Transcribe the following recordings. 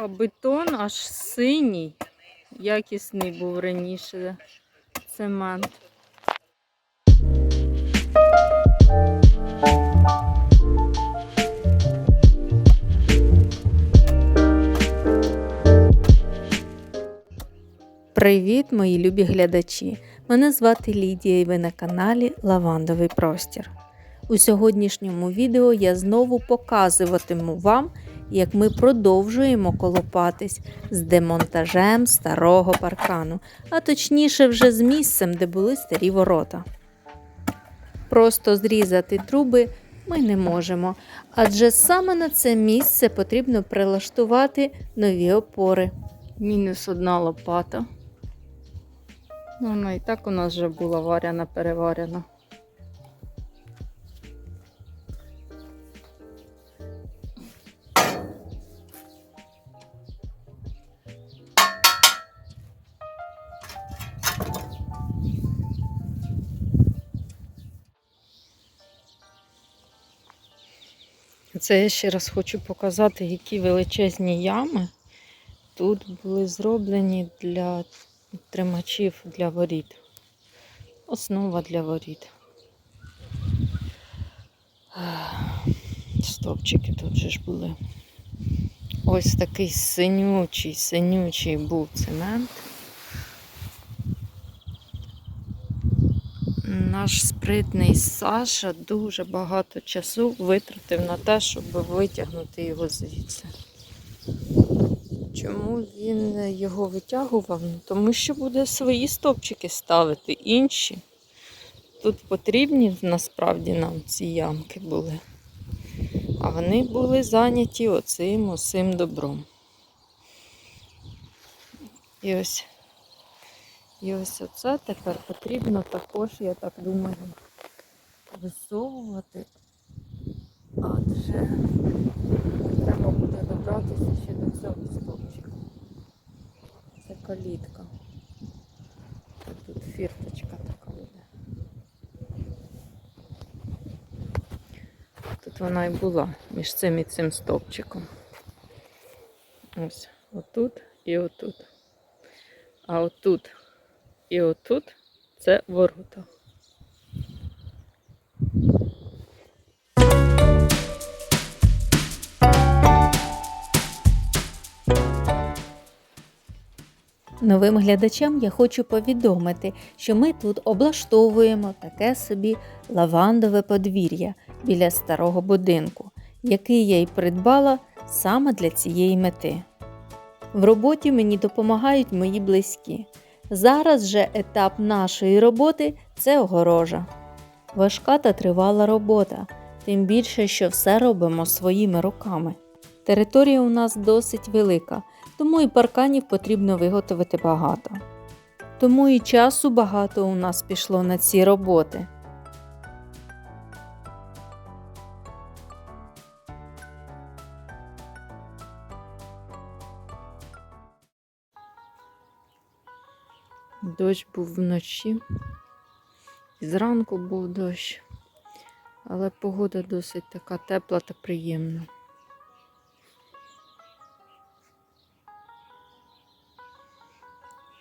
А бетон аж синій, якісний був раніше цемент. Привіт, мої любі глядачі! Мене звати Лідія і ви на каналі Лавандовий Простір. У сьогоднішньому відео я знову показуватиму вам, як ми продовжуємо колопатись з демонтажем старого паркану, а точніше вже з місцем, де були старі ворота. Просто зрізати труби ми не можемо, адже саме на це місце потрібно прилаштувати нові опори. Мінус одна лопата. Ну, вона і так у нас вже була варяна, переварена. Це я ще раз хочу показати, які величезні ями тут були зроблені для тримачів для воріт. Основа для воріт. Стовпчики тут же ж були. Ось такий синючий, синючий був цемент. Наш спритний Саша дуже багато часу витратив на те, щоб витягнути його звідси. Чому він його витягував? Ну, Тому що буде свої стопчики ставити, інші. Тут потрібні насправді нам ці ямки були. А вони були зайняті оцим усім добром. І ось, і ось оце тепер потрібно також, я так думаю, висовувати. Адже треба буде добратися ще до цього стовпчика. Це калітка. Тут фірточка така буде. Тут вона і була між цим і цим стовпчиком. Ось отут і отут. А отут і отут це ворота. Новим глядачам я хочу повідомити, що ми тут облаштовуємо таке собі лавандове подвір'я біля старого будинку, який я й придбала саме для цієї мети. В роботі мені допомагають мої близькі. Зараз же етап нашої роботи це огорожа. Важка та тривала робота, тим більше, що все робимо своїми руками. Територія у нас досить велика, тому і парканів потрібно виготовити багато. Тому і часу багато у нас пішло на ці роботи. Дощ був вночі, зранку був дощ, але погода досить така тепла та приємна.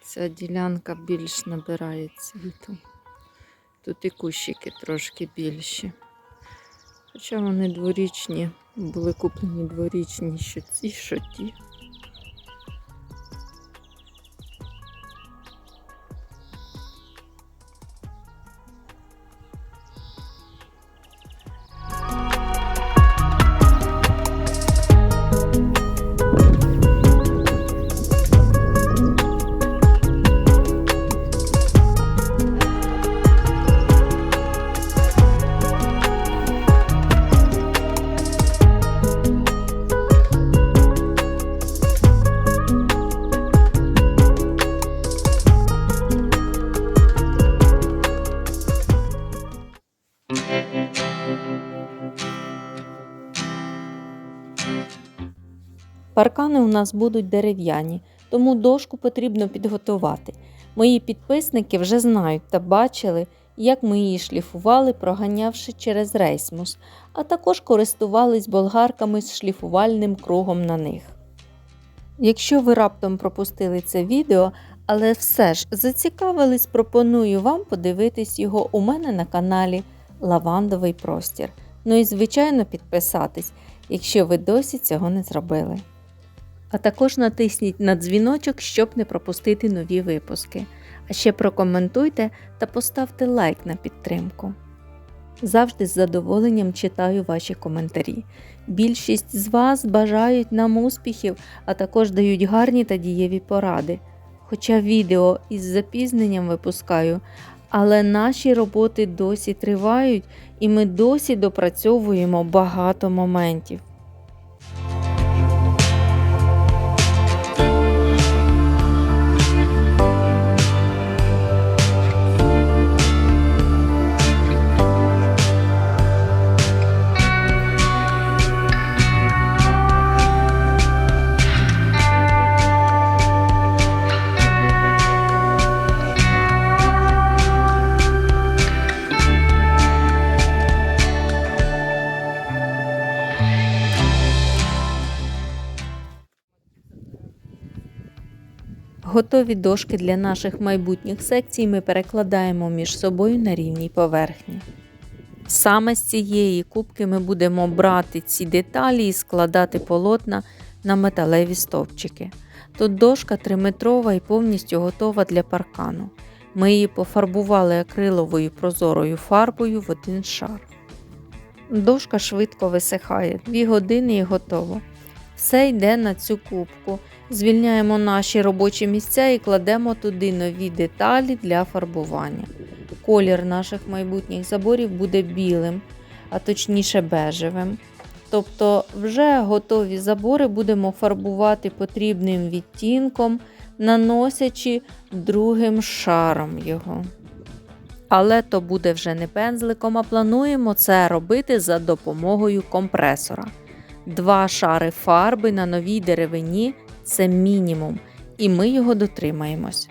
Ця ділянка більш набирає цвіту. Тут і кущики трошки більші. Хоча вони дворічні, були куплені дворічні, що ці, що ті. Паркани у нас будуть дерев'яні, тому дошку потрібно підготувати. Мої підписники вже знають та бачили, як ми її шліфували, проганявши через рейсмус, а також користувались болгарками з шліфувальним кругом на них. Якщо ви раптом пропустили це відео, але все ж зацікавились, пропоную вам подивитись його у мене на каналі Лавандовий простір. Ну і, звичайно, підписатись, якщо ви досі цього не зробили. А також натисніть на дзвіночок, щоб не пропустити нові випуски. А ще прокоментуйте та поставте лайк на підтримку. Завжди з задоволенням читаю ваші коментарі. Більшість з вас бажають нам успіхів, а також дають гарні та дієві поради. Хоча відео із запізненням випускаю, але наші роботи досі тривають і ми досі допрацьовуємо багато моментів. Готові дошки для наших майбутніх секцій ми перекладаємо між собою на рівній поверхні. Саме з цієї кубки ми будемо брати ці деталі і складати полотна на металеві стовпчики. Тут дошка 3-метрова і повністю готова для паркану. Ми її пофарбували акриловою прозорою фарбою в один шар. Дошка швидко висихає, 2 години і готово. Все йде на цю кубку. Звільняємо наші робочі місця і кладемо туди нові деталі для фарбування. Колір наших майбутніх заборів буде білим, а точніше бежевим. Тобто вже готові забори будемо фарбувати потрібним відтінком, наносячи другим шаром його. Але то буде вже не пензликом, а плануємо це робити за допомогою компресора. Два шари фарби на новій деревині це мінімум, і ми його дотримаємось.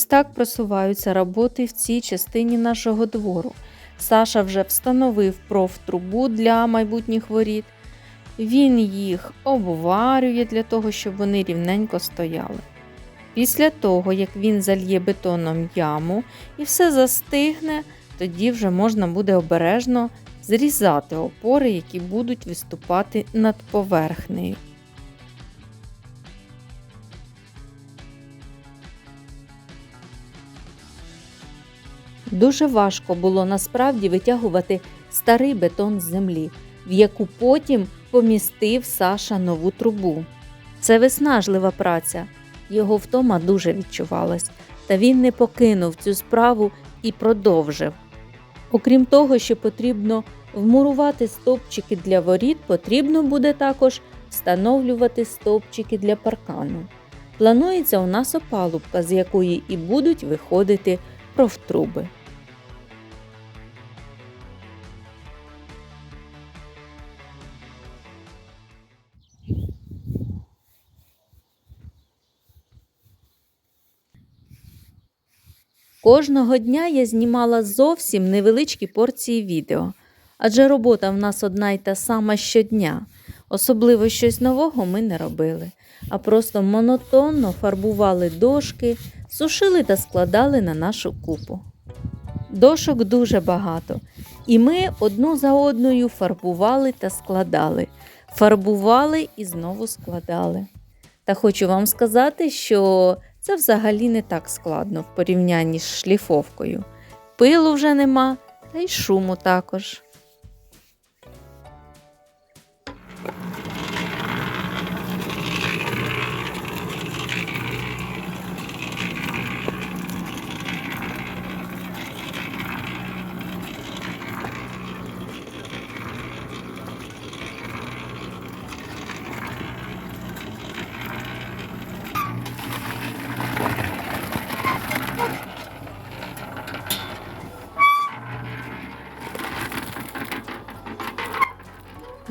Ось так просуваються роботи в цій частині нашого двору. Саша вже встановив профтрубу для майбутніх воріт. Він їх обварює для того, щоб вони рівненько стояли. Після того, як він зальє бетоном яму і все застигне, тоді вже можна буде обережно зрізати опори, які будуть виступати над поверхнею. Дуже важко було насправді витягувати старий бетон з землі, в яку потім помістив Саша нову трубу. Це виснажлива праця, його втома дуже відчувалась, та він не покинув цю справу і продовжив. Окрім того, що потрібно вмурувати стовпчики для воріт, потрібно буде також встановлювати стовпчики для паркану. Планується у нас опалубка, з якої і будуть виходити профтруби. Кожного дня я знімала зовсім невеличкі порції відео, адже робота в нас одна й та сама щодня. Особливо щось нового ми не робили, а просто монотонно фарбували дошки, сушили та складали на нашу купу. Дошок дуже багато, і ми одну за одною фарбували та складали, фарбували і знову складали. Та хочу вам сказати, що це взагалі не так складно в порівнянні з шліфовкою. Пилу вже нема, та й шуму також.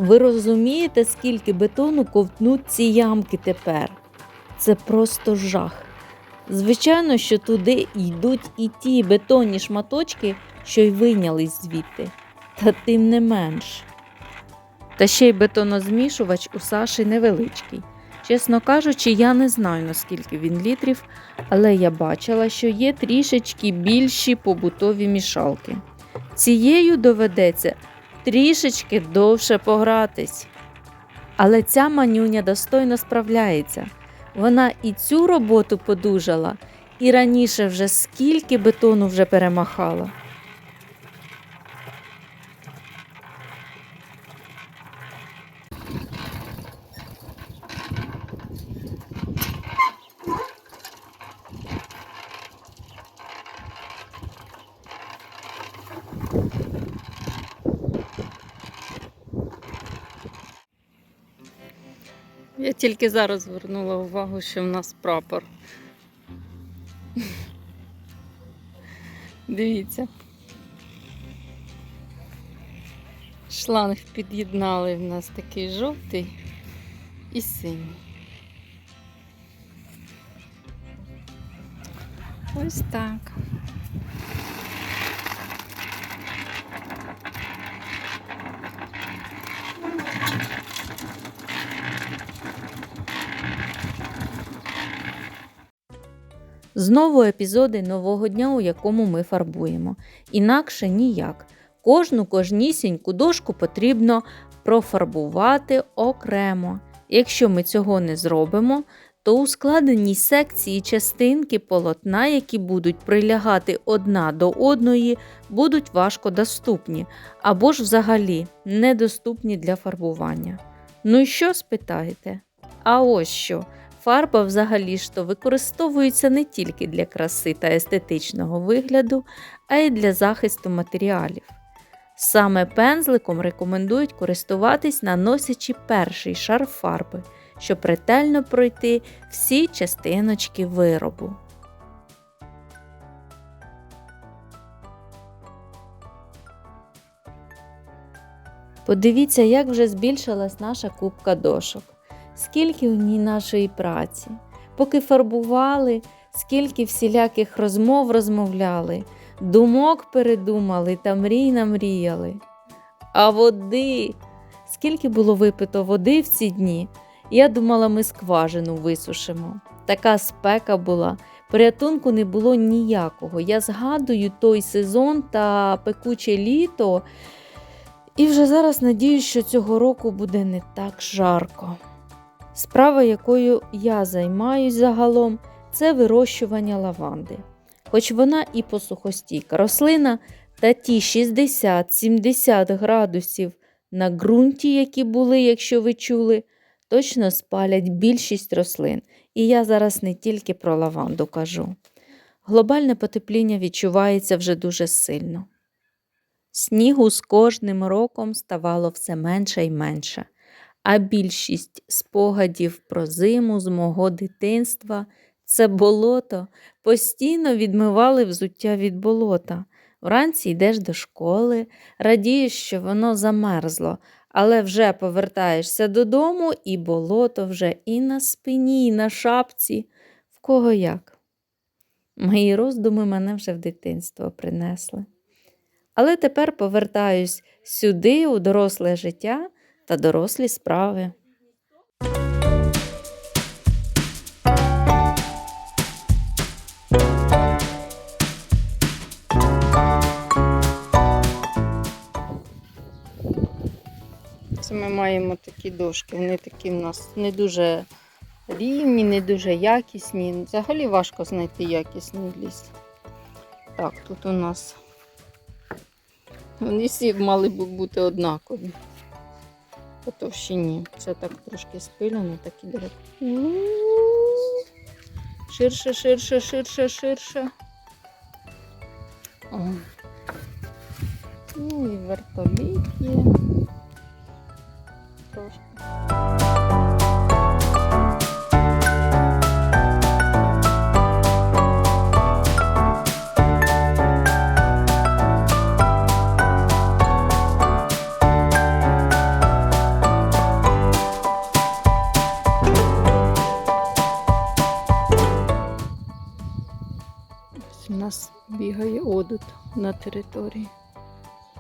Ви розумієте, скільки бетону ковтнуть ці ямки тепер? Це просто жах. Звичайно, що туди йдуть і ті бетонні шматочки, що й вийнялись звідти. Та тим не менш. Та ще й бетонозмішувач у Саші невеличкий. Чесно кажучи, я не знаю, наскільки він літрів, але я бачила, що є трішечки більші побутові мішалки. Цією доведеться трішечки довше погратись. Але ця манюня достойно справляється. Вона і цю роботу подужала, і раніше вже скільки бетону вже перемахала. Тільки зараз звернула увагу, що в нас прапор. Дивіться. Шланг під'єднали в нас такий жовтий і синій. Ось так. Знову епізоди нового дня, у якому ми фарбуємо. Інакше ніяк. Кожну кожнісіньку дошку потрібно профарбувати окремо. Якщо ми цього не зробимо, то у складеній секції частинки полотна, які будуть прилягати одна до одної, будуть важко доступні або ж взагалі недоступні для фарбування. Ну і що спитаєте? А ось що. Фарба взагалі ж то використовується не тільки для краси та естетичного вигляду, а й для захисту матеріалів. Саме пензликом рекомендують користуватись, наносячи перший шар фарби, щоб ретельно пройти всі частиночки виробу. Подивіться, як вже збільшилась наша кубка дошок скільки у ній нашої праці. Поки фарбували, скільки всіляких розмов розмовляли, думок передумали та мрій намріяли. А води, скільки було випито води в ці дні, я думала, ми скважину висушимо. Така спека була, порятунку не було ніякого. Я згадую той сезон та пекуче літо, і вже зараз надіюсь, що цього року буде не так жарко. Справа, якою я займаюсь загалом, це вирощування лаванди. Хоч вона і посухостійка рослина, та ті 60-70 градусів на ґрунті, які були, якщо ви чули, точно спалять більшість рослин. І я зараз не тільки про лаванду кажу. Глобальне потепління відчувається вже дуже сильно. Снігу з кожним роком ставало все менше і менше а більшість спогадів про зиму з мого дитинства це болото, постійно відмивали взуття від болота. Вранці йдеш до школи, радієш, що воно замерзло, але вже повертаєшся додому, і болото вже і на спині, і на шапці, в кого як. Мої роздуми мене вже в дитинство принесли. Але тепер повертаюсь сюди, у доросле життя, та дорослі справи. Ми маємо такі дошки. Вони такі в нас не дуже рівні, не дуже якісні. Взагалі важко знайти якісний ліс. Так, тут у нас вони всі мали б бути однакові по товщині. Це так трошки спилено, так і дерев. Ширше, ширше, ширше, ширше. О. Ну і вертоліт є. Трошки. Нас бігає одут на території.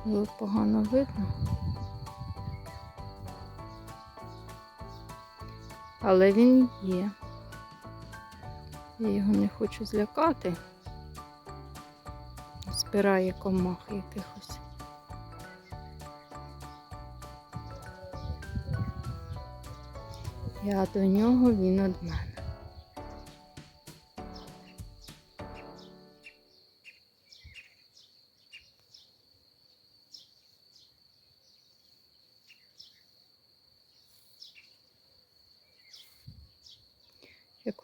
Його погано видно. Але він є. Я його не хочу злякати. Збирає комах якихось. Я до нього, він від мене.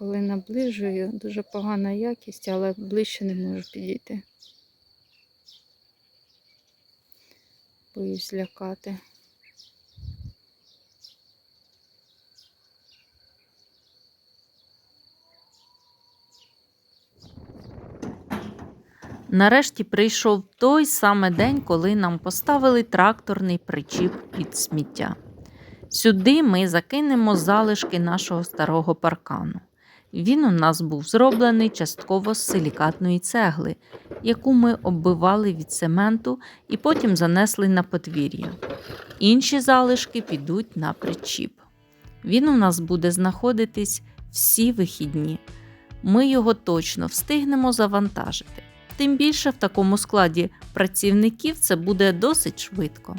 Коли наближую, дуже погана якість, але ближче не можу підійти. Боюсь злякати. Нарешті прийшов той самий день, коли нам поставили тракторний причіп під сміття. Сюди ми закинемо залишки нашого старого паркану. Він у нас був зроблений частково з силікатної цегли, яку ми оббивали від цементу і потім занесли на подвір'я. Інші залишки підуть на причіп. Він у нас буде знаходитись всі вихідні. Ми його точно встигнемо завантажити. Тим більше в такому складі працівників це буде досить швидко.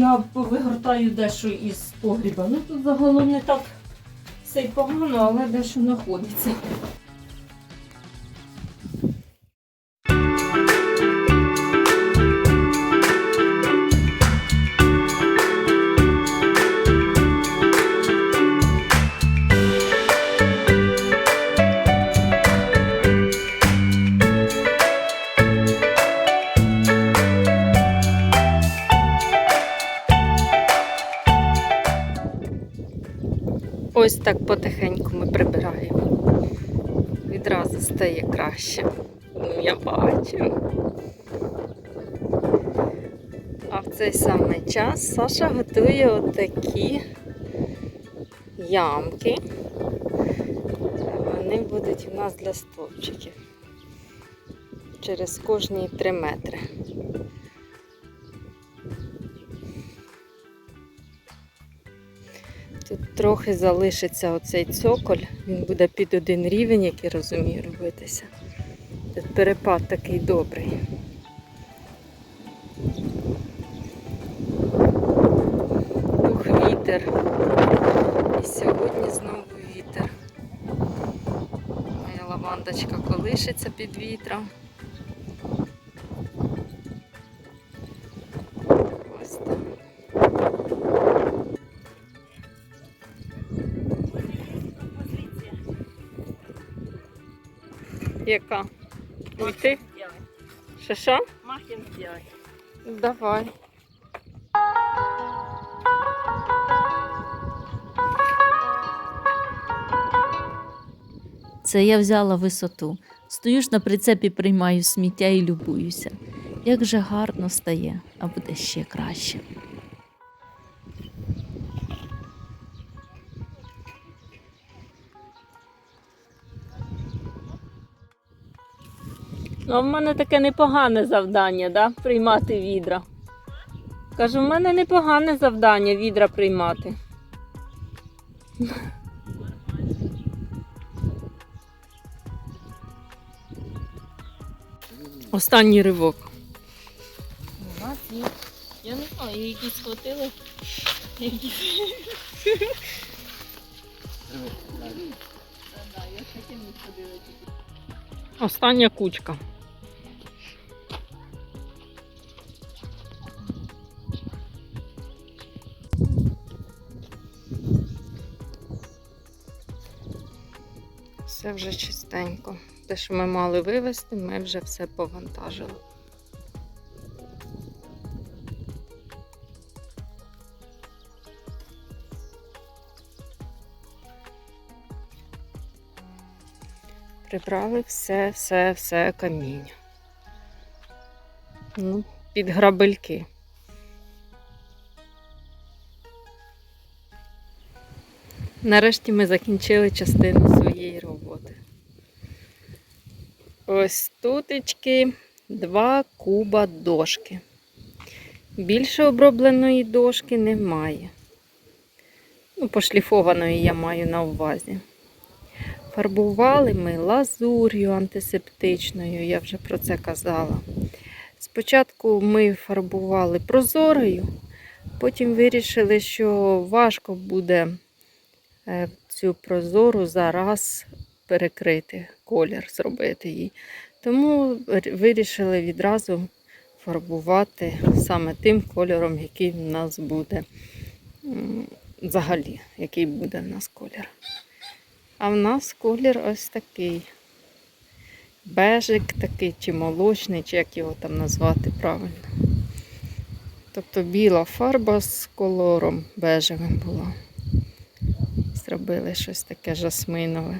Я повигортаю дещо із погріба. Ну тут загалом не так все й погано, але дещо знаходиться. Так потихеньку ми прибираємо. Відразу стає краще. Ну, я бачу. А в цей самий час Саша готує отакі ямки. Вони будуть у нас для стовпчиків. Через кожні 3 метри. Трохи залишиться оцей цоколь, він буде під один рівень, як я розумію, робитися. Тут перепад такий добрий. Ух, вітер. І сьогодні знову вітер. Моя лавандочка колишиться під вітром. Яка? Уйти? Що що? Махін сделай. Давай. Це я взяла висоту. Стою ж на прицепі, приймаю сміття і любуюся. Як же гарно стає, а буде ще краще. Ну, а в мене таке непогане завдання, да? приймати відра. Кажу, в мене непогане завдання відра приймати. Останній ривок. Я не знаю, які схватили. Остання кучка. Все вже чистенько. Те, що ми мали вивезти, ми вже все повантажили. Прибрали все, все, все каміння. Ну, під грабельки. Нарешті ми закінчили частину своєї роботи. Ось тутечки два куба дошки. Більше обробленої дошки немає. Ну, пошліфованої я маю на увазі. Фарбували ми лазур'ю антисептичною, я вже про це казала. Спочатку ми фарбували прозорою, потім вирішили, що важко буде е, цю прозору зараз перекрити, колір зробити їй. Тому вирішили відразу фарбувати саме тим кольором, який в нас буде взагалі, який буде в нас колір. А в нас колір ось такий. Бежик такий, чи молочний, чи як його там назвати правильно. Тобто біла фарба з кольором бежевим була. Зробили щось таке жасминове.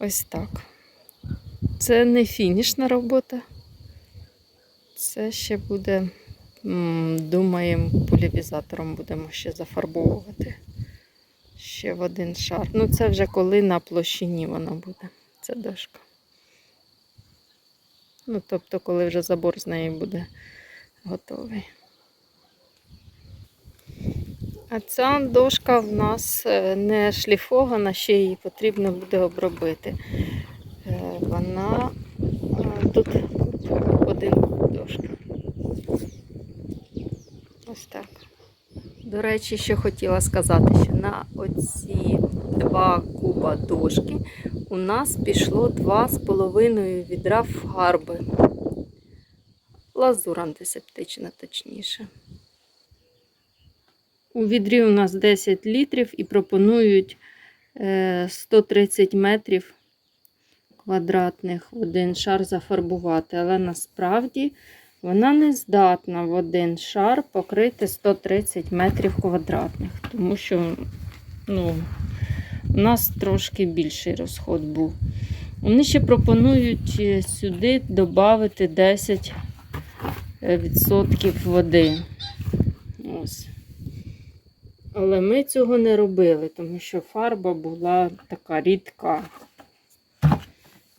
Ось так. Це не фінішна робота. Це ще буде, думаємо, полівізатором будемо ще зафарбовувати. Ще в один шар. Ну, це вже коли на площині воно буде. Це дошка. Ну, тобто, коли вже забор з неї буде готовий. А ця дошка в нас е, не шліфована, ще її потрібно буде обробити. Е, Вона тут один куб дошки. Ось так. До речі, що хотіла сказати, що на оці два куба дошки у нас пішло 2,5 відра фарби. Лазур антисептична, точніше. У відрі у нас 10 літрів і пропонують е, 130 метрів квадратних один шар зафарбувати. Але насправді вона не здатна в один шар покрити 130 метрів квадратних, тому що ну, у нас трошки більший розход був. Вони ще пропонують е, сюди додати 10% води. Але ми цього не робили, тому що фарба була така рідка.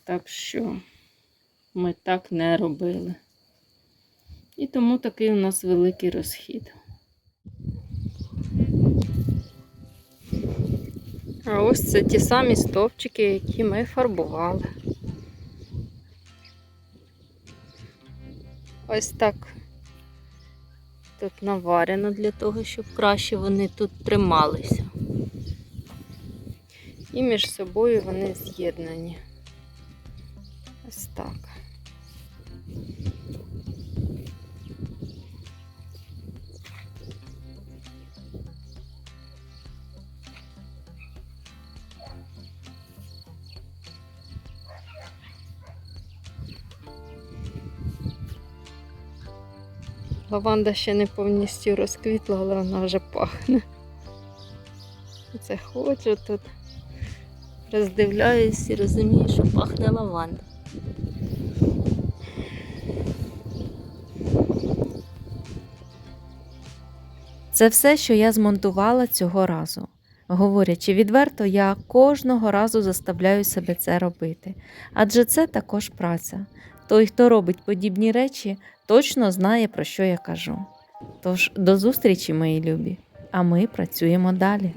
Так що ми так не робили. І тому такий у нас великий розхід. А ось це ті самі стовпчики, які ми фарбували. Ось так тут наварено для того, щоб краще вони тут трималися. І між собою вони з'єднані. Ось так. Лаванда ще не повністю розквітла, але вона вже пахне. Це ходжу тут, роздивляюсь і розумію, що пахне лаванда. Це все, що я змонтувала цього разу. Говорячи відверто, я кожного разу заставляю себе це робити, адже це також праця. Той, хто робить подібні речі, точно знає, про що я кажу. Тож до зустрічі, мої любі, а ми працюємо далі.